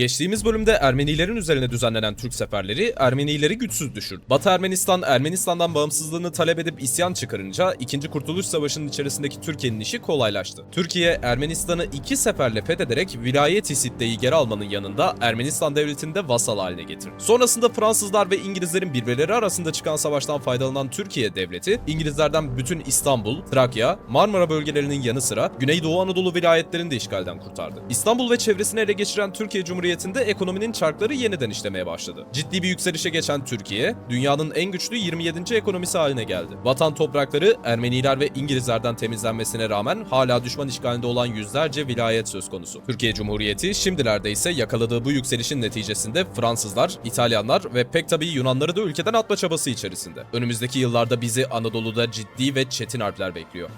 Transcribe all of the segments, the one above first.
Geçtiğimiz bölümde Ermenilerin üzerine düzenlenen Türk seferleri Ermenileri güçsüz düşürdü. Batı Ermenistan, Ermenistan'dan bağımsızlığını talep edip isyan çıkarınca 2. Kurtuluş Savaşı'nın içerisindeki Türkiye'nin işi kolaylaştı. Türkiye, Ermenistan'ı iki seferle fethederek vilayet Hisitte'yi geri almanın yanında Ermenistan devletini de vasal haline getirdi. Sonrasında Fransızlar ve İngilizlerin birbirleri arasında çıkan savaştan faydalanan Türkiye devleti, İngilizlerden bütün İstanbul, Trakya, Marmara bölgelerinin yanı sıra Güneydoğu Anadolu vilayetlerini de işgalden kurtardı. İstanbul ve çevresini ele geçiren Türkiye Cumhuriyeti'nde ekonominin çarkları yeniden işlemeye başladı. Ciddi bir yükselişe geçen Türkiye, dünyanın en güçlü 27. ekonomisi haline geldi. Vatan toprakları Ermeniler ve İngilizlerden temizlenmesine rağmen hala düşman işgalinde olan yüzlerce vilayet söz konusu. Türkiye Cumhuriyeti şimdilerde ise yakaladığı bu yükselişin neticesinde Fransızlar, İtalyanlar ve pek tabii Yunanları da ülkeden atma çabası içerisinde. Önümüzdeki yıllarda bizi Anadolu'da ciddi ve çetin harpler bekliyor.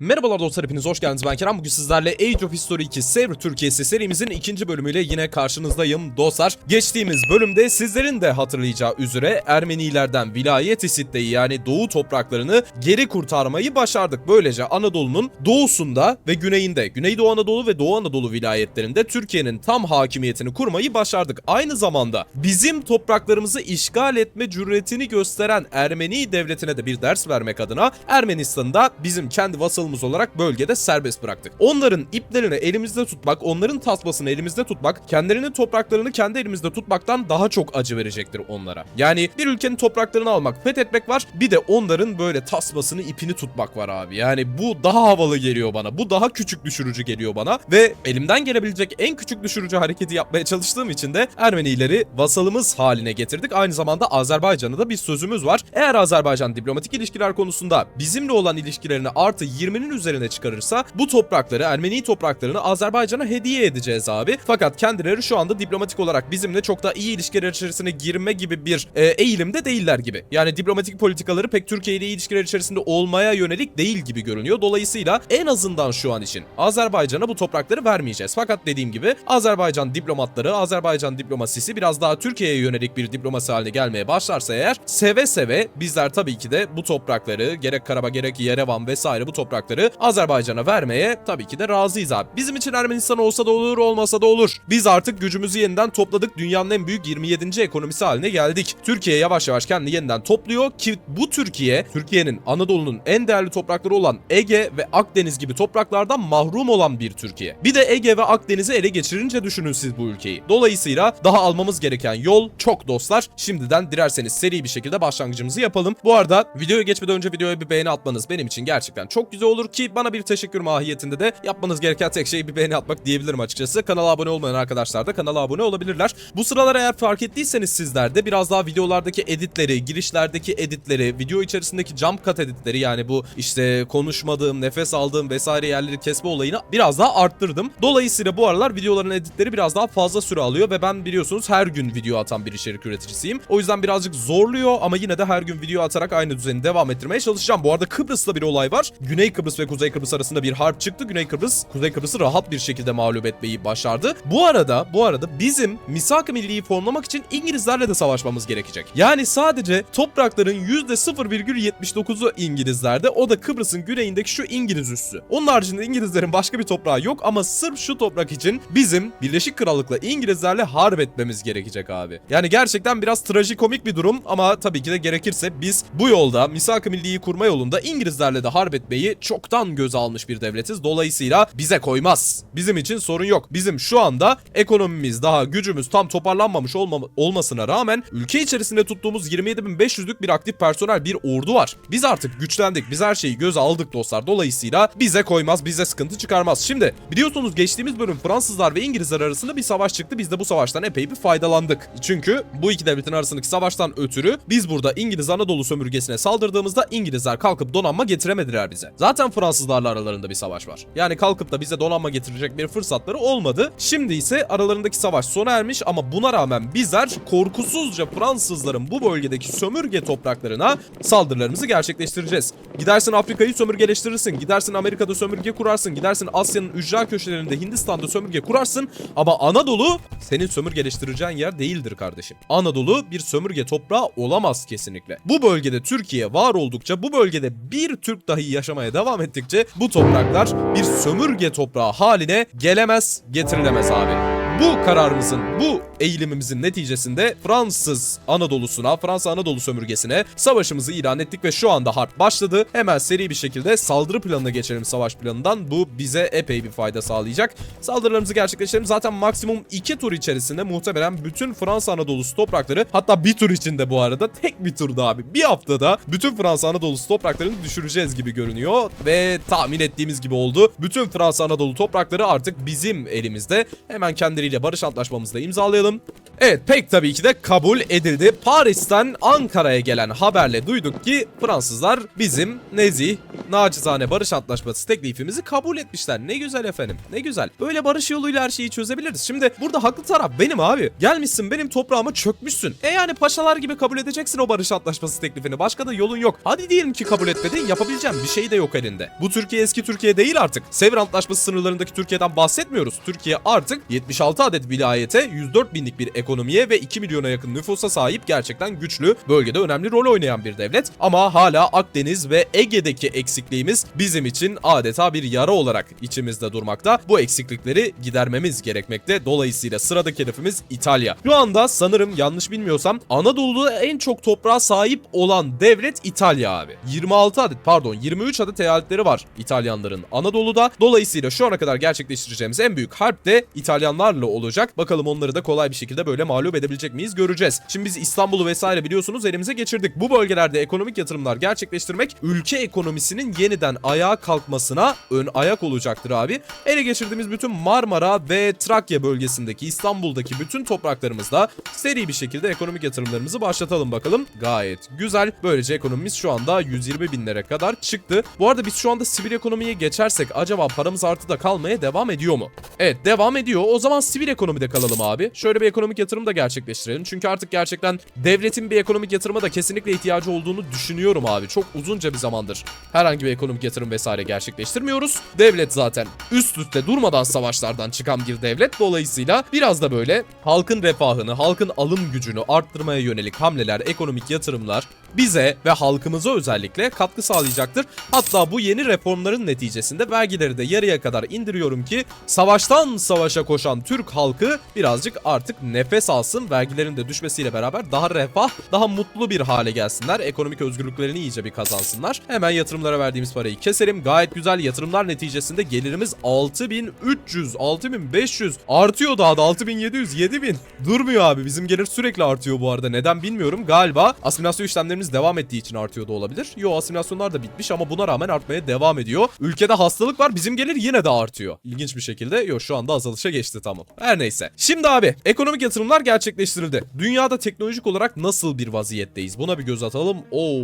Merhabalar dostlar hepiniz hoş geldiniz ben Kerem bugün sizlerle Age of History 2 Savr Türkiye'si serimizin ikinci bölümüyle yine karşınızdayım dostlar. Geçtiğimiz bölümde sizlerin de hatırlayacağı üzere Ermenilerden vilayet Isitte'yi yani doğu topraklarını geri kurtarmayı başardık. Böylece Anadolu'nun doğusunda ve güneyinde Güneydoğu Anadolu ve Doğu Anadolu vilayetlerinde Türkiye'nin tam hakimiyetini kurmayı başardık. Aynı zamanda bizim topraklarımızı işgal etme cüretini gösteren Ermeni devletine de bir ders vermek adına Ermenistan'da bizim kendi vasalımız olarak bölgede serbest bıraktık. Onların iplerini elimizde tutmak, onların tasmasını elimizde tutmak, kendilerinin topraklarını kendi elimizde tutmaktan daha çok acı verecektir onlara. Yani bir ülkenin topraklarını almak, fethetmek var, bir de onların böyle tasmasını, ipini tutmak var abi. Yani bu daha havalı geliyor bana. Bu daha küçük düşürücü geliyor bana ve elimden gelebilecek en küçük düşürücü hareketi yapmaya çalıştığım için de Ermenileri vasalımız haline getirdik. Aynı zamanda Azerbaycan'a da bir sözümüz var. Eğer Azerbaycan diplomatik ilişkiler konusunda bizimle olan ilişkilerini artı 20'nin üzerine çıkarırsa bu toprakları, Ermeni topraklarını Azerbaycan'a hediye edeceğiz abi. Fakat kendileri şu anda diplomatik olarak bizimle çok da iyi ilişkiler içerisine girme gibi bir e, eğilimde değiller gibi. Yani diplomatik politikaları pek Türkiye ile ilişkiler içerisinde olmaya yönelik değil gibi görünüyor. Dolayısıyla en azından şu an için Azerbaycan'a bu toprakları vermeyeceğiz. Fakat dediğim gibi Azerbaycan diplomatları, Azerbaycan diplomasisi biraz daha Türkiye'ye yönelik bir diplomasi haline gelmeye başlarsa eğer seve seve bizler tabii ki de bu toprakları gerek Karabağ gerek Yerevan vesaire bu toprakları Azerbaycan'a vermeye tabii ki de razıyız abi. Bizim için Ermenistan olsa da olur olmasa da olur. Biz artık gücümüzü yeniden topladık. Dünyanın en büyük 27. ekonomisi haline geldik. Türkiye yavaş yavaş kendini yeniden topluyor ki bu Türkiye, Türkiye'nin Anadolu'nun en değerli toprakları olan Ege ve Akdeniz gibi topraklardan mahrum olan bir Türkiye. Bir de Ege ve Akdeniz'i ele geçirince düşünün siz bu ülkeyi. Dolayısıyla daha almamız gereken yol çok dostlar. Şimdiden dilerseniz seri bir şekilde başlangıcımızı yapalım. Bu arada videoya geçmeden önce videoya bir beğeni atmanız benim için gerçekten çok güzel olur ki bana bir teşekkür mahiyetinde de yapmanız gereken tek şey bir beğeni atmak diyebilirim açıkçası. Kanala abone olmayan arkadaşlar da kanala abone olabilirler. Bu sıralar eğer fark ettiyseniz sizler de biraz daha videolardaki editleri, girişlerdeki editleri, video içerisindeki jump cut editleri yani bu işte konuşmadığım, nefes aldığım vesaire yerleri kesme olayını biraz daha arttırdım. Dolayısıyla bu aralar videoların editleri biraz daha fazla süre alıyor ve ben biliyorsunuz her gün video atan bir içerik üreticisiyim. O yüzden birazcık zorluyor ama yine de her gün video atarak aynı düzeni devam ettirmeye çalışacağım. Bu arada Kıbrıs'ta bir olay var. Güney Kıbrıs ve Kuzey Kıbrıs arasında bir harp çıktı. Güney Kıbrıs, Kuzey Kıbrıs'ı rahat bir şekilde mağlup etmeyi başardı. Bu arada, bu arada bizim misak-ı milliyi formlamak için İngilizlerle de savaşmamız gerekecek. Yani sadece toprakların %0,79'u İngilizlerde. O da Kıbrıs'ın güneyindeki şu İngiliz üssü. Onun haricinde İngilizlerin başka bir toprağı yok ama sırf şu toprak için bizim Birleşik Krallık'la İngilizlerle harp etmemiz gerekecek abi. Yani gerçekten biraz trajikomik bir durum ama tabii ki de gerekirse biz bu yolda misak-ı milliyi kurma yolunda İngilizlerle de harp etmeyi çoktan göze almış bir devletiz. Dolayısıyla bize koymaz. Bizim için sorun yok. Bizim şu anda ekonomimiz daha gücümüz tam toparlanmamış olma olmasına rağmen ülke içerisinde tuttuğumuz 27.500'lük bir aktif personel bir ordu var. Biz artık güçlendik. Biz her şeyi göze aldık dostlar. Dolayısıyla bize koymaz, bize sıkıntı çıkarmaz. Şimdi biliyorsunuz geçtiğimiz bölüm Fransızlar ve İngilizler arasında bir savaş çıktı. Biz de bu savaştan epey bir faydalandık. Çünkü bu iki devletin arasındaki savaştan ötürü biz burada İngiliz Anadolu sömürgesine saldırdığımızda İngilizler kalkıp donanma getiremediler bize. Zaten zaten Fransızlarla aralarında bir savaş var. Yani kalkıp da bize donanma getirecek bir fırsatları olmadı. Şimdi ise aralarındaki savaş sona ermiş ama buna rağmen bizler korkusuzca Fransızların bu bölgedeki sömürge topraklarına saldırılarımızı gerçekleştireceğiz. Gidersin Afrika'yı sömürgeleştirirsin, gidersin Amerika'da sömürge kurarsın, gidersin Asya'nın ücra köşelerinde Hindistan'da sömürge kurarsın ama Anadolu senin sömürgeleştireceğin yer değildir kardeşim. Anadolu bir sömürge toprağı olamaz kesinlikle. Bu bölgede Türkiye var oldukça, bu bölgede bir Türk dahi yaşamaya devam ettikçe bu topraklar bir sömürge toprağı haline gelemez, getirilemez abi. Bu kararımızın, bu eğilimimizin neticesinde Fransız Anadolu'suna, Fransa Anadolu sömürgesine savaşımızı ilan ettik ve şu anda harp başladı. Hemen seri bir şekilde saldırı planına geçelim savaş planından. Bu bize epey bir fayda sağlayacak. Saldırılarımızı gerçekleştirelim. Zaten maksimum 2 tur içerisinde muhtemelen bütün Fransa Anadolu'su toprakları hatta bir tur içinde bu arada tek bir turda abi. Bir haftada bütün Fransa Anadolu'su topraklarını düşüreceğiz gibi görünüyor ve tahmin ettiğimiz gibi oldu. Bütün Fransa Anadolu toprakları artık bizim elimizde. Hemen kendileriyle barış antlaşmamızı da imzalayalım. Evet pek tabii ki de kabul edildi. Paris'ten Ankara'ya gelen haberle duyduk ki Fransızlar bizim nezih, nacizane barış antlaşması teklifimizi kabul etmişler. Ne güzel efendim ne güzel. Böyle barış yoluyla her şeyi çözebiliriz. Şimdi burada haklı taraf benim abi. Gelmişsin benim toprağıma çökmüşsün. E yani paşalar gibi kabul edeceksin o barış antlaşması teklifini. Başka da yolun yok. Hadi diyelim ki kabul etmedin yapabileceğim bir şey de yok elinde. Bu Türkiye eski Türkiye değil artık. Sevr Antlaşması sınırlarındaki Türkiye'den bahsetmiyoruz. Türkiye artık 76 adet vilayete, 104 binlik bir ekonomiye ve 2 milyona yakın nüfusa sahip gerçekten güçlü, bölgede önemli rol oynayan bir devlet. Ama hala Akdeniz ve Ege'deki eksikliğimiz bizim için adeta bir yara olarak içimizde durmakta. Bu eksiklikleri gidermemiz gerekmekte. Dolayısıyla sıradaki hedefimiz İtalya. Şu anda sanırım yanlış bilmiyorsam Anadolu'da en çok toprağa sahip olan devlet İtalya abi. 26 adet pardon 23 adet eyaletleri var İtalyanların Anadolu'da. Dolayısıyla şu ana kadar gerçekleştireceğimiz en büyük harp de İtalyanlarla olacak. Bakalım onları da kolay bir şekilde böyle mağlup edebilecek miyiz göreceğiz. Şimdi biz İstanbul'u vesaire biliyorsunuz elimize geçirdik. Bu bölgelerde ekonomik yatırımlar gerçekleştirmek ülke ekonomisinin yeniden ayağa kalkmasına ön ayak olacaktır abi. Ele geçirdiğimiz bütün Marmara ve Trakya bölgesindeki İstanbul'daki bütün topraklarımızda seri bir şekilde ekonomik yatırımlarımızı başlatalım bakalım. Gayet güzel. Böylece ekonomimiz şu anda 120 binlere kadar çıktı. Bu arada biz şu anda sivil ekonomiye geçersek acaba paramız artıda kalmaya devam ediyor mu? Evet devam ediyor. O zaman sivil ekonomide kalalım abi. Şöyle bir ekonomik yatırım da gerçekleştirelim. Çünkü artık gerçekten devletin bir ekonomik yatırıma da kesinlikle ihtiyacı olduğunu düşünüyorum abi. Çok uzunca bir zamandır herhangi bir ekonomik yatırım vesaire gerçekleştirmiyoruz. Devlet zaten üst üste durmadan savaşlardan çıkan bir devlet. Dolayısıyla biraz da böyle halkın refahını, halkın alım gücünü arttırmaya yönelik hamleler, ekonomik yatırımlar bize ve halkımıza özellikle katkı sağlayacaktır. Hatta bu yeni reformların neticesinde vergileri de yarıya kadar indiriyorum ki savaştan savaşa koşan Türk halkı birazcık artık nefes alsın. Vergilerin de düşmesiyle beraber daha refah, daha mutlu bir hale gelsinler. Ekonomik özgürlüklerini iyice bir kazansınlar. Hemen yatırımlara verdiğimiz parayı keselim. Gayet güzel yatırımlar neticesinde gelirimiz 6300, 6500 artıyor daha da 6700, 7000. Durmuyor abi. Bizim gelir sürekli artıyor bu arada. Neden bilmiyorum. Galiba asimilasyon işlemlerimiz devam ettiği için artıyor da olabilir. Yo asimilasyonlar da bitmiş ama buna rağmen artmaya devam ediyor. Ülkede hastalık var. Bizim gelir yine de artıyor. İlginç bir şekilde. Yo şu anda azalışa geçti tamam. Her neyse. Şimdi abi ekonomik yatırımlar gerçekleştirildi. Dünyada teknolojik olarak nasıl bir vaziyetteyiz? Buna bir göz atalım. Oo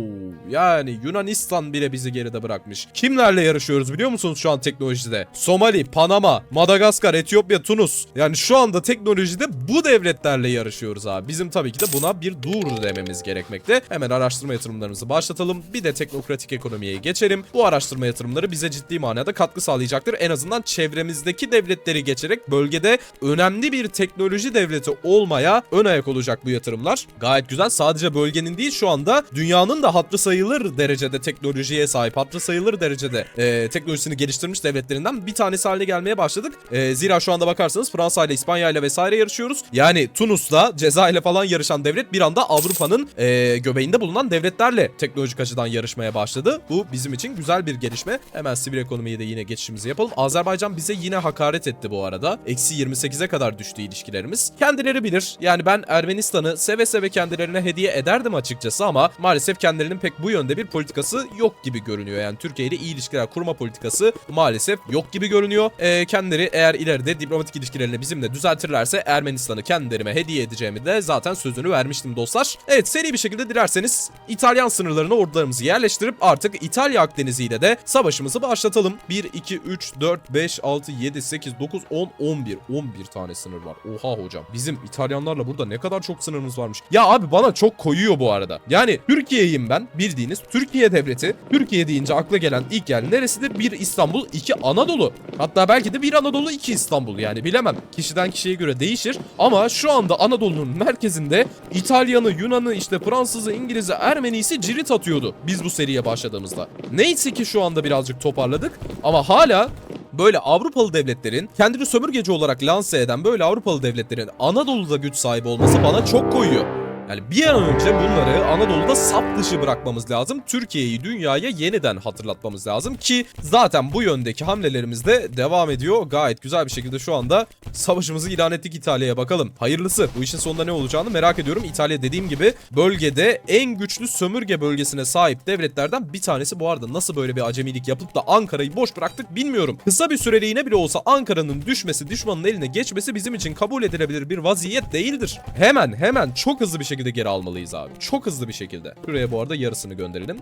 yani Yunanistan bile bizi geride bırakmış. Kimlerle yarışıyoruz biliyor musunuz şu an teknolojide? Somali, Panama, Madagaskar, Etiyopya, Tunus. Yani şu anda teknolojide bu devletlerle yarışıyoruz abi. Bizim tabii ki de buna bir dur dememiz gerekmekte. Hemen araştırma yatırımlarımızı başlatalım. Bir de teknokratik ekonomiye geçelim. Bu araştırma yatırımları bize ciddi manada katkı sağlayacaktır. En azından çevremizdeki devletleri geçerek bölgede önemli bir teknoloji devleti olmaya ön ayak olacak bu yatırımlar. Gayet güzel. Sadece bölgenin değil şu anda dünyanın da hatırı sayılır derecede teknolojiye sahip, hatırı sayılır derecede e, teknolojisini geliştirmiş devletlerinden bir tanesi haline gelmeye başladık. E, zira şu anda bakarsanız Fransa ile İspanya ile vesaire yarışıyoruz. Yani Tunus'la, Cezayir'le falan yarışan devlet bir anda Avrupa'nın e, göbeğinde bulunan devletlerle teknolojik açıdan yarışmaya başladı. Bu bizim için güzel bir gelişme. Hemen sivil ekonomiye de yine geçişimizi yapalım. Azerbaycan bize yine hakaret etti bu arada. Eksi 28'e kadar düştü ilişkilerimiz. Kendileri bilir. Yani ben Ermenistan'ı seve seve kendilerine hediye ederdim açıkçası ama maalesef kendilerinin pek bu yönde bir politikası yok gibi görünüyor. Yani Türkiye ile iyi ilişkiler kurma politikası maalesef yok gibi görünüyor. Ee, kendileri eğer ileride diplomatik ilişkilerini bizimle düzeltirlerse Ermenistan'ı kendilerime hediye edeceğimi de zaten sözünü vermiştim dostlar. Evet seri bir şekilde dilerseniz İtalyan sınırlarına ordularımızı yerleştirip artık İtalya Akdenizi ile de savaşımızı başlatalım. 1, 2, 3, 4, 5, 6, 7, 8, 9, 10, 11. 11 tane sınır var. Oha hocam. Bizim İtalyanlarla burada ne kadar çok sınırımız varmış. Ya abi bana çok koyuyor bu arada. Yani Türkiye'yim ben bildiğiniz. Türkiye devleti. Türkiye deyince akla gelen ilk yer neresidir? Bir İstanbul, iki Anadolu. Hatta belki de bir Anadolu, iki İstanbul yani bilemem. Kişiden kişiye göre değişir. Ama şu anda Anadolu'nun merkezinde İtalyanı, Yunan'ı, işte Fransız'ı, İngiliz'i, Ermenisi cirit atıyordu. Biz bu seriye başladığımızda. Neyse ki şu anda birazcık toparladık. Ama hala böyle Avrupalı devletlerin kendini sömürgeci olarak lanse eden böyle Avrupalı devletlerin Anadolu'da güç sahibi olması bana çok koyuyor. Yani bir an önce bunları Anadolu'da sap dışı bırakmamız lazım. Türkiye'yi dünyaya yeniden hatırlatmamız lazım ki zaten bu yöndeki hamlelerimiz de devam ediyor. Gayet güzel bir şekilde şu anda savaşımızı ilan ettik İtalya'ya bakalım. Hayırlısı. Bu işin sonunda ne olacağını merak ediyorum. İtalya dediğim gibi bölgede en güçlü sömürge bölgesine sahip devletlerden bir tanesi. Bu arada nasıl böyle bir acemilik yapıp da Ankara'yı boş bıraktık bilmiyorum. Kısa bir süreliğine bile olsa Ankara'nın düşmesi, düşmanın eline geçmesi bizim için kabul edilebilir bir vaziyet değildir. Hemen hemen çok hızlı bir şekilde geri almalıyız abi. Çok hızlı bir şekilde. Şuraya bu arada yarısını gönderelim.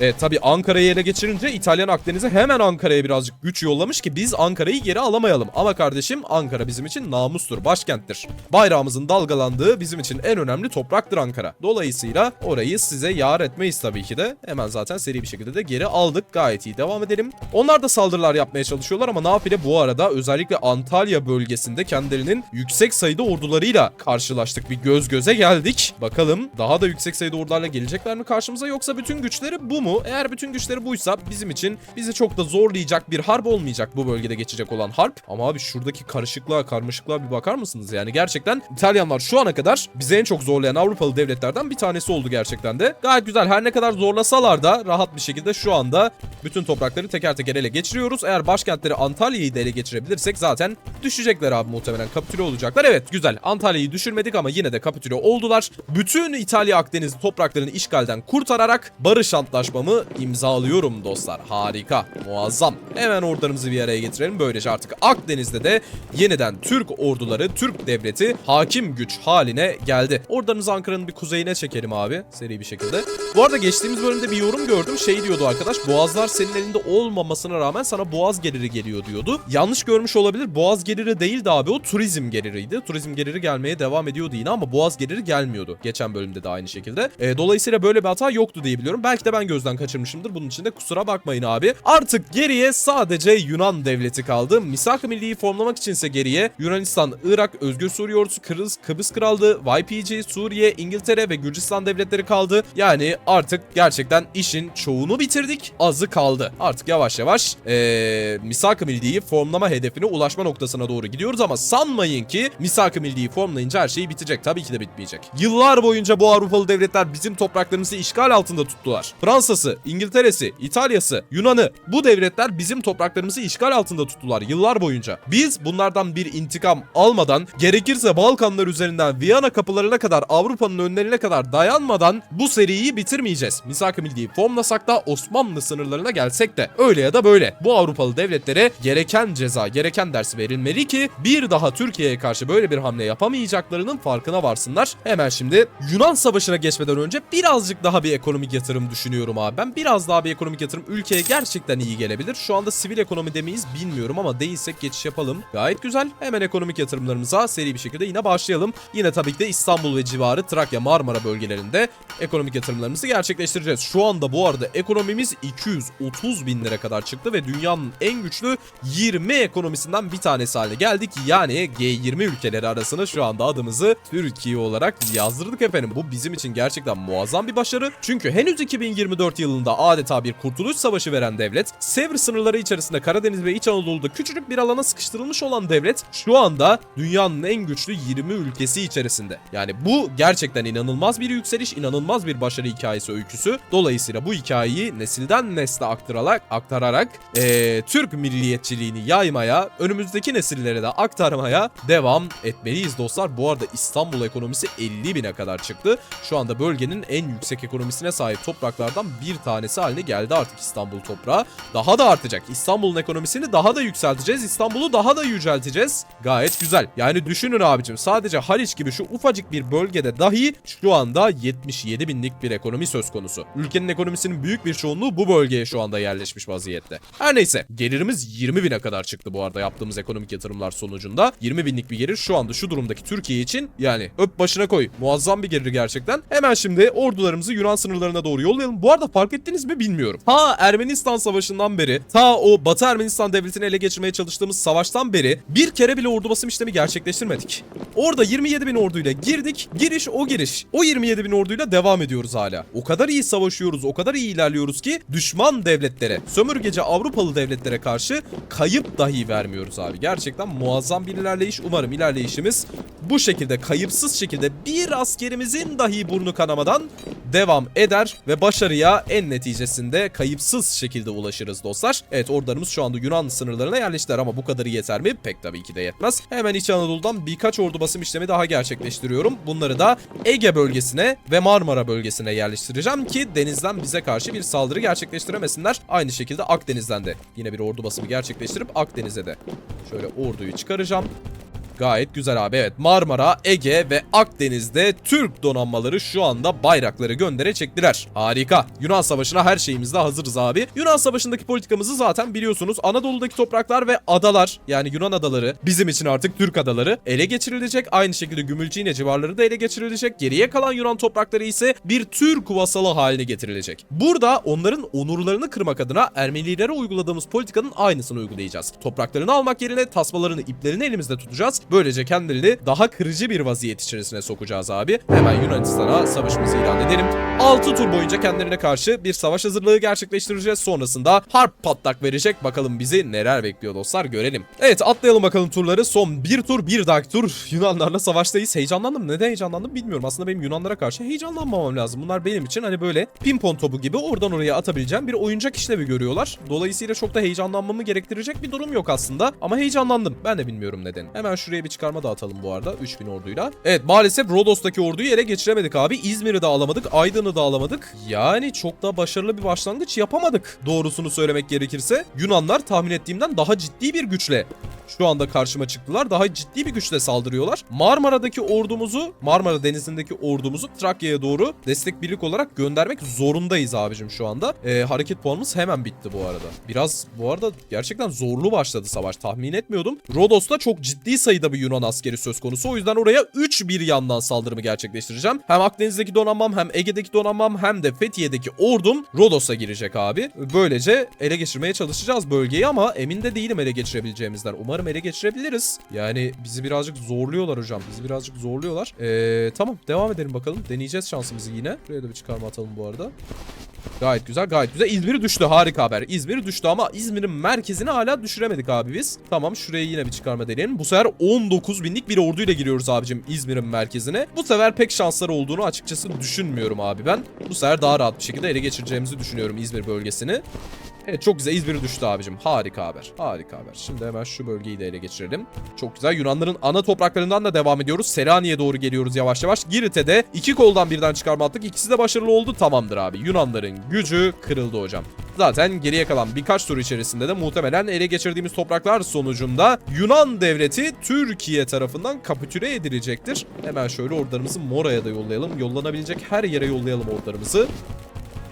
Evet tabi Ankara'yı ele geçirince İtalyan Akdeniz'e hemen Ankara'ya birazcık güç yollamış ki biz Ankara'yı geri alamayalım. Ama kardeşim Ankara bizim için namustur, başkenttir. Bayrağımızın dalgalandığı bizim için en önemli topraktır Ankara. Dolayısıyla orayı size yar etmeyiz tabii ki de. Hemen zaten seri bir şekilde de geri aldık. Gayet iyi devam edelim. Onlar da saldırılar yapmaya çalışıyorlar ama nafile bu arada özellikle Antalya bölgesinde kendilerinin yüksek sayıda ordularıyla karşılaştık. Bir göz göze geldik. Bakalım daha da yüksek sayıda ordularla gelecekler mi karşımıza yoksa bütün güçleri bu mu? Eğer bütün güçleri buysa bizim için bizi çok da zorlayacak bir harp olmayacak bu bölgede geçecek olan harp. Ama abi şuradaki karışıklığa, karmaşıklığa bir bakar mısınız? Yani gerçekten İtalyanlar şu ana kadar bizi en çok zorlayan Avrupalı devletlerden bir tanesi oldu gerçekten de. Gayet güzel. Her ne kadar zorlasalar da rahat bir şekilde şu anda bütün toprakları teker teker ele geçiriyoruz. Eğer başkentleri Antalya'yı da ele geçirebilirsek zaten düşecekler abi muhtemelen. Kapitüle olacaklar. Evet güzel. Antalya'yı düşürmedik ama yine de kapitüle oldular. Bütün İtalya Akdeniz topraklarını işgalden kurtararak barış antlaşmamı imzalıyorum dostlar. Harika. Muazzam. Hemen ordularımızı bir araya getirelim. Böylece artık Akdeniz'de de yeniden Türk orduları, Türk devleti hakim güç haline geldi. Ordularımızı Ankara'nın bir kuzeyine çekelim abi. Seri bir şekilde. Bu arada geçtiğimiz bölümde bir yorum gördüm. Şey diyordu arkadaş. Boğazlar senin elinde olmamasına rağmen sana boğaz geliri geliyor diyordu. Yanlış görmüş olabilir. Boğaz geliri değildi abi. O turizm geliriydi. Turizm geliri gelmeye devam ediyordu yine ama boğaz geliri gelmiyordu. Geçen bölümde de aynı şekilde. E, dolayısıyla böyle bir hata yoktu diye biliyorum. Belki de ben gözden kaçırmışımdır. Bunun için de kusura bakmayın abi. Artık geriye sadece Yunan devleti kaldı. Misak-ı Milli'yi formlamak içinse geriye Yunanistan, Irak, Özgür Suriye Ordusu, Kıbrıs, Kıbrıs Krallığı, YPG, Suriye, İngiltere ve Gürcistan devletleri kaldı. Yani artık gerçekten işin çoğunu bitirdik. Azı kaldı. Artık yavaş yavaş ee, Misak-ı Milli'yi formlama hedefine ulaşma noktasına doğru gidiyoruz ama sanmayın ki Misak-ı Milli'yi formlayınca her şey bitecek. Tabii ki de bitmeyecek. Yıllar boyunca bu Avrupalı devletler bizim topraklarımızı işgal altında tuttular. Fransa'sı, İngiltere'si, İtalya'sı, Yunan'ı bu devletler bizim topraklarımızı işgal altında tuttular yıllar boyunca. Biz bunlardan bir intikam almadan gerekirse Balkanlar üzerinden Viyana kapılarına kadar Avrupa'nın önlerine kadar dayanmadan bu seriyi bitirmeyeceğiz. Misak-ı Milli'yi formlasak da Osmanlı sınırlarına gelsek de öyle ya da böyle bu Avrupalı devletlere gereken ceza, gereken ders verilmeli ki bir daha Türkiye'ye karşı böyle bir hamle yapamayacaklarının farkına varsınlar. Hemen şimdi Yunan Savaşı'na geçmeden önce birazcık daha bir ekonomik yatırım düşünüyorum abi. Ben biraz daha bir ekonomik yatırım ülkeye gerçekten iyi gelebilir. Şu anda sivil ekonomi demeyiz bilmiyorum ama değilsek geçiş yapalım. Gayet güzel. Hemen ekonomik yatırımlarımıza seri bir şekilde yine başlayalım. Yine tabii ki de İstanbul ve civarı Trakya, Marmara bölgelerinde ekonomik yatırımlarımızı gerçekleştireceğiz. Şu anda bu arada ekonomimiz 230 bin lira kadar çıktı ve dünyanın en güçlü 20 ekonomisinden bir tanesi haline geldik. Yani G20 ülkeleri arasına şu anda adımızı Türkiye olarak yazdırdık efendim. Bu bizim için gerçekten muazzam bir başarı. Çünkü henüz 2024 yılında adeta bir kurtuluş savaşı veren devlet, Sevr sınırları içerisinde Karadeniz ve İç Anadolu'da küçücük bir alana sıkıştırılmış olan devlet şu anda dünyanın en güçlü 20 ülkesi içerisinde. Yani bu gerçekten inanılmaz bir yükseliş, inanılmaz bir başarı hikayesi öyküsü. Dolayısıyla bu hikayeyi nesilden nesle aktararak, aktararak eee, Türk milliyetçiliğini yaymaya, önümüzdeki nesillere de aktarmaya devam etmeliyiz dostlar. Bu arada İstanbul ekonomisi 50 bine kadar çıktı. Şu anda bölgenin en yüksek ekonomisine sahip topraklardan bir tanesi haline geldi artık İstanbul toprağı. Daha da artacak. İstanbul'un ekonomisini daha da yükselteceğiz. İstanbul'u daha da yücelteceğiz. Gayet güzel. Yani düşünün abicim sadece Haliç gibi şu ufacık bir bölgede dahi şu anda 77 binlik bir ekonomi söz konusu. Ülkenin ekonomisinin büyük bir çoğunluğu bu bölgeye şu anda yerleşmiş vaziyette. Her neyse gelirimiz 20 bine kadar çıktı bu arada yaptığımız ekonomik yatırımlar sonucunda. 20 binlik bir gelir şu anda şu durumdaki Türkiye için yani öp başına koy. Muazzam bir gelir gerçekten. Hemen şimdi ordularımızı Yunan sınırlarına doğru yollayalım. Bu arada fark ettiniz mi bilmiyorum. Ha Ermenistan Savaşı'ndan beri ta o Batı Ermenistan devletini ele geçirmeye çalıştığımız savaştan beri bir kere bile ordu basım işlemi gerçekleştirmedik. Orada 27 bin orduyla girdik. Giriş o giriş. O 27 bin orduyla devam ediyoruz hala. O kadar iyi savaşıyoruz, o kadar iyi ilerliyoruz ki düşman devletlere, sömürgeci Avrupalı devletlere karşı kayıp dahi vermiyoruz abi. Gerçekten muazzam bir ilerleyiş. Umarım ilerleyişimiz bu şekilde kayıpsız şekilde bir askerimizin dahi burnu kanamadan devam eder ve başarıya en neticesinde kayıpsız şekilde ulaşırız dostlar. Evet ordularımız şu anda Yunan sınırlarına yerleştiler ama bu kadarı yeter mi? Pek tabii ki de yetmez. Hemen İç Anadolu'dan birkaç ordu basım işlemi daha gerçekleştiriyorum. Bunları da Ege bölgesine ve Marmara bölgesine yerleştireceğim ki denizden bize karşı bir saldırı gerçekleştiremesinler. Aynı şekilde Akdeniz'den de yine bir ordu basımı gerçekleştirip Akdeniz'e de şöyle orduyu çıkaracağım. Gayet güzel abi evet. Marmara, Ege ve Akdeniz'de Türk donanmaları şu anda bayrakları göndere çektiler. Harika. Yunan Savaşı'na her şeyimizde hazırız abi. Yunan Savaşı'ndaki politikamızı zaten biliyorsunuz. Anadolu'daki topraklar ve adalar yani Yunan adaları bizim için artık Türk adaları ele geçirilecek. Aynı şekilde Gümülcine civarları da ele geçirilecek. Geriye kalan Yunan toprakları ise bir Türk vasalı haline getirilecek. Burada onların onurlarını kırmak adına Ermenilere uyguladığımız politikanın aynısını uygulayacağız. Topraklarını almak yerine tasmalarını, iplerini elimizde tutacağız. Böylece kendilerini daha kırıcı bir vaziyet içerisine sokacağız abi. Hemen Yunanistan'a savaşımızı ilan edelim. 6 tur boyunca kendilerine karşı bir savaş hazırlığı gerçekleştireceğiz. Sonrasında harp patlak verecek. Bakalım bizi neler bekliyor dostlar görelim. Evet atlayalım bakalım turları. Son bir tur bir dahaki tur Yunanlarla savaştayız. Heyecanlandım. Neden heyecanlandım bilmiyorum. Aslında benim Yunanlara karşı heyecanlanmamam lazım. Bunlar benim için hani böyle pimpon topu gibi oradan oraya atabileceğim bir oyuncak işlevi görüyorlar. Dolayısıyla çok da heyecanlanmamı gerektirecek bir durum yok aslında. Ama heyecanlandım. Ben de bilmiyorum neden. Hemen şuraya bir çıkarma dağıtalım bu arada 3000 orduyla. Evet maalesef Rodos'taki orduyu ele geçiremedik abi. İzmir'i de alamadık. Aydın'ı da alamadık. Yani çok da başarılı bir başlangıç yapamadık. Doğrusunu söylemek gerekirse. Yunanlar tahmin ettiğimden daha ciddi bir güçle şu anda karşıma çıktılar. Daha ciddi bir güçle saldırıyorlar. Marmara'daki ordumuzu, Marmara Denizi'ndeki ordumuzu Trakya'ya doğru destek birlik olarak göndermek zorundayız abicim şu anda. Ee, hareket puanımız hemen bitti bu arada. Biraz bu arada gerçekten zorlu başladı savaş. Tahmin etmiyordum. Rodos'ta çok ciddi sayıda bir Yunan askeri söz konusu. O yüzden oraya 3 bir yandan saldırımı gerçekleştireceğim. Hem Akdeniz'deki donanmam hem Ege'deki donanmam hem de Fethiye'deki ordum Rodos'a girecek abi. Böylece ele geçirmeye çalışacağız bölgeyi ama emin de değilim ele geçirebileceğimizden. Umarım ele geçirebiliriz. Yani bizi birazcık zorluyorlar hocam. Bizi birazcık zorluyorlar. Ee, tamam devam edelim bakalım. Deneyeceğiz şansımızı yine. Buraya da bir çıkarma atalım bu arada. Gayet güzel gayet güzel. İzmir düştü harika haber. İzmir düştü ama İzmir'in merkezini hala düşüremedik abi biz. Tamam şuraya yine bir çıkarma deneyelim. Bu sefer 19 binlik bir orduyla giriyoruz abicim İzmir'in merkezine. Bu sefer pek şansları olduğunu açıkçası düşünmüyorum abi ben. Bu sefer daha rahat bir şekilde ele geçireceğimizi düşünüyorum İzmir bölgesini. Evet çok güzel İzmir düştü abicim. Harika haber. Harika haber. Şimdi hemen şu bölgeyi de ele geçirelim. Çok güzel. Yunanların ana topraklarından da devam ediyoruz. Selanik'e doğru geliyoruz yavaş yavaş. Girit'e de iki koldan birden çıkarma attık. İkisi de başarılı oldu. Tamamdır abi. Yunanların gücü kırıldı hocam. Zaten geriye kalan birkaç tur içerisinde de muhtemelen ele geçirdiğimiz topraklar sonucunda Yunan devleti Türkiye tarafından kapitüle edilecektir. Hemen şöyle ordularımızı Mora'ya da yollayalım. Yollanabilecek her yere yollayalım ordularımızı.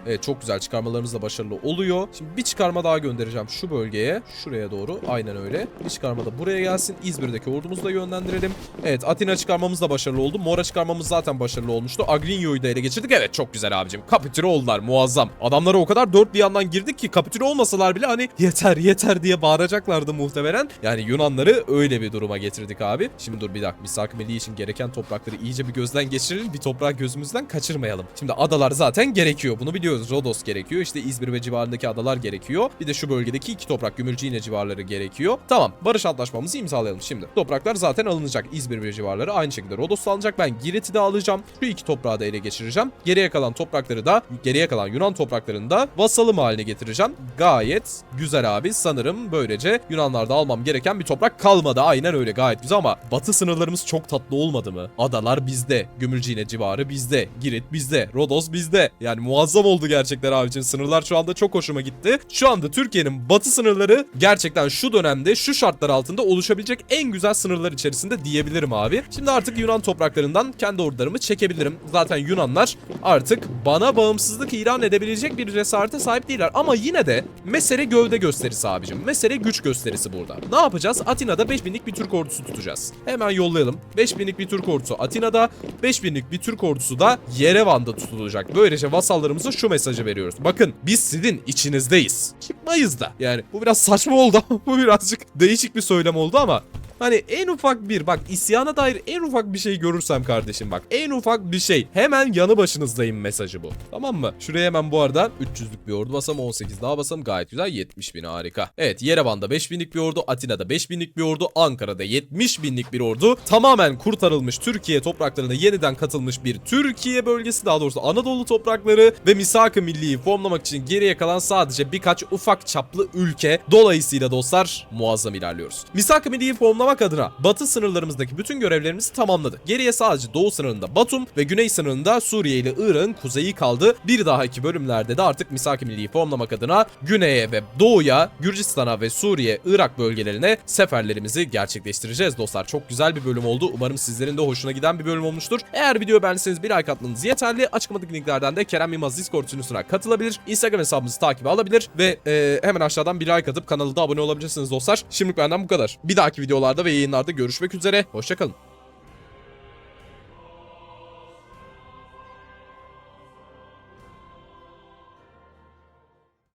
Evet çok güzel çıkarmalarımız da başarılı oluyor. Şimdi bir çıkarma daha göndereceğim şu bölgeye. Şuraya doğru. Aynen öyle. Bir çıkarma da buraya gelsin. İzmir'deki ordumuzu da yönlendirelim. Evet Atina çıkarmamız da başarılı oldu. Mora çıkarmamız zaten başarılı olmuştu. Agrinio'yu da ele geçirdik. Evet çok güzel abicim. Kapitüle oldular muazzam. Adamlara o kadar dört bir yandan girdik ki kapitüle olmasalar bile hani yeter yeter diye bağıracaklardı muhtemelen. Yani Yunanları öyle bir duruma getirdik abi. Şimdi dur bir dakika. Misak Milli için gereken toprakları iyice bir gözden geçirelim. Bir toprağı gözümüzden kaçırmayalım. Şimdi adalar zaten gerekiyor. Bunu biliyoruz. Rodos gerekiyor. İşte İzmir ve civarındaki adalar gerekiyor. Bir de şu bölgedeki iki toprak Gümülcine civarları gerekiyor. Tamam. Barış antlaşmamızı imzalayalım şimdi. Topraklar zaten alınacak. İzmir ve civarları aynı şekilde Rodos alınacak. Ben Girit'i de alacağım. Şu iki toprağı da ele geçireceğim. Geriye kalan toprakları da geriye kalan Yunan topraklarını da vasalım haline getireceğim. Gayet güzel abi. Sanırım böylece Yunanlarda almam gereken bir toprak kalmadı. Aynen öyle gayet güzel ama batı sınırlarımız çok tatlı olmadı mı? Adalar bizde. Gümülcine civarı bizde. Girit bizde. Rodos bizde. Yani muazzam oldu gerçekten abicim. Sınırlar şu anda çok hoşuma gitti. Şu anda Türkiye'nin batı sınırları gerçekten şu dönemde şu şartlar altında oluşabilecek en güzel sınırlar içerisinde diyebilirim abi. Şimdi artık Yunan topraklarından kendi ordularımı çekebilirim. Zaten Yunanlar artık bana bağımsızlık ilan edebilecek bir cesarete sahip değiller. Ama yine de mesele gövde gösterisi abicim. Mesele güç gösterisi burada. Ne yapacağız? Atina'da 5000'lik bir Türk ordusu tutacağız. Hemen yollayalım. 5000'lik bir Türk ordusu Atina'da, 5000'lik bir Türk ordusu da Yerevan'da tutulacak. Böylece vasallarımıza şu mesajı veriyoruz. Bakın biz sizin içinizdeyiz. Çıkmayız da. Yani bu biraz saçma oldu bu birazcık değişik bir söylem oldu ama Hani en ufak bir bak isyana dair en ufak bir şey görürsem kardeşim bak en ufak bir şey hemen yanı başınızdayım mesajı bu. Tamam mı? Şuraya hemen bu arada 300'lük bir ordu basam 18 daha basam gayet güzel 70 bin harika. Evet Yerevan'da 5 binlik bir ordu Atina'da 5 binlik bir ordu Ankara'da 70 binlik bir ordu tamamen kurtarılmış Türkiye topraklarına yeniden katılmış bir Türkiye bölgesi daha doğrusu Anadolu toprakları ve misak-ı milliyi formlamak için geriye kalan sadece birkaç ufak çaplı ülke. Dolayısıyla dostlar muazzam ilerliyoruz. Misak-ı milliyi formlamak adına batı sınırlarımızdaki bütün görevlerimizi tamamladık. Geriye sadece doğu sınırında Batum ve güney sınırında Suriye ile Irak'ın kuzeyi kaldı. Bir dahaki bölümlerde de artık misak-ı milliyi formlamak adına güneye ve doğuya, Gürcistan'a ve Suriye, Irak bölgelerine seferlerimizi gerçekleştireceğiz dostlar. Çok güzel bir bölüm oldu. Umarım sizlerin de hoşuna giden bir bölüm olmuştur. Eğer video beğendiyseniz bir like atmanız yeterli. Açıklamadaki linklerden de Kerem Yılmaz Discord sunucusuna katılabilir. Instagram hesabımızı takibe alabilir ve e, hemen aşağıdan bir like atıp kanala da abone olabilirsiniz dostlar. Şimdilik benden bu kadar. Bir dahaki videolarda ve yayınlarda görüşmek üzere. Hoşçakalın.